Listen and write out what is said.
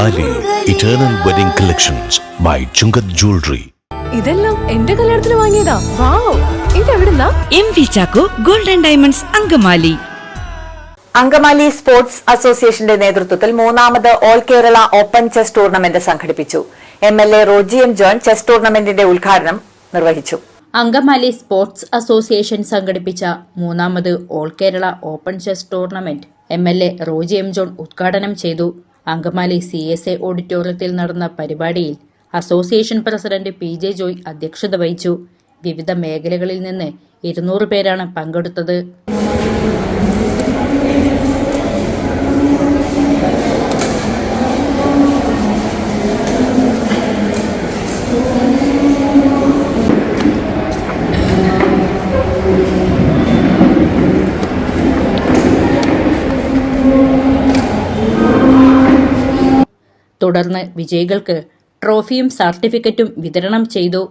Eternal wedding collections by Chungath jewellery ഇതെല്ലാം എന്റെ കല്യാണത്തിന് വാങ്ങിയതാ. Wow ഇതെവിടുന്നാ? M V Chacko golden diamonds Angamaly. Angamaly sports അസോസിയേഷന്റെ നേതൃത്വത്തിൽ മൂന്നാമത് all Kerala open chess tournament സംഘടിപ്പിച്ചു. M L A Roji M John chess ടൂർണമെന്റിന്റെ ഉദ്ഘാടനം നിർവഹിച്ചു. അങ്കമാലി സ്പോർട്സ് അസോസിയേഷൻ സംഘടിപ്പിച്ച മൂന്നാമത് all Kerala open chess tournament M L A Roji M John ഉദ്ഘാടനം ചെയ്തു. അങ്കമാലി സി എസ് എ ഓഡിറ്റോറിയത്തിൽ നടന്ന പരിപാടിയിൽ association president P J Joy അധ്യക്ഷത വഹിച്ചു. വിവിധ മേഖലകളിൽ നിന്ന് ഇരുന്നൂറ് പേരാണ് പങ്കെടുത്തത്. തുടർന്ന് വിജയികൾക്ക് ട്രോഫിയും സർട്ടിഫിക്കറ്റും വിതരണം ചെയ്തു.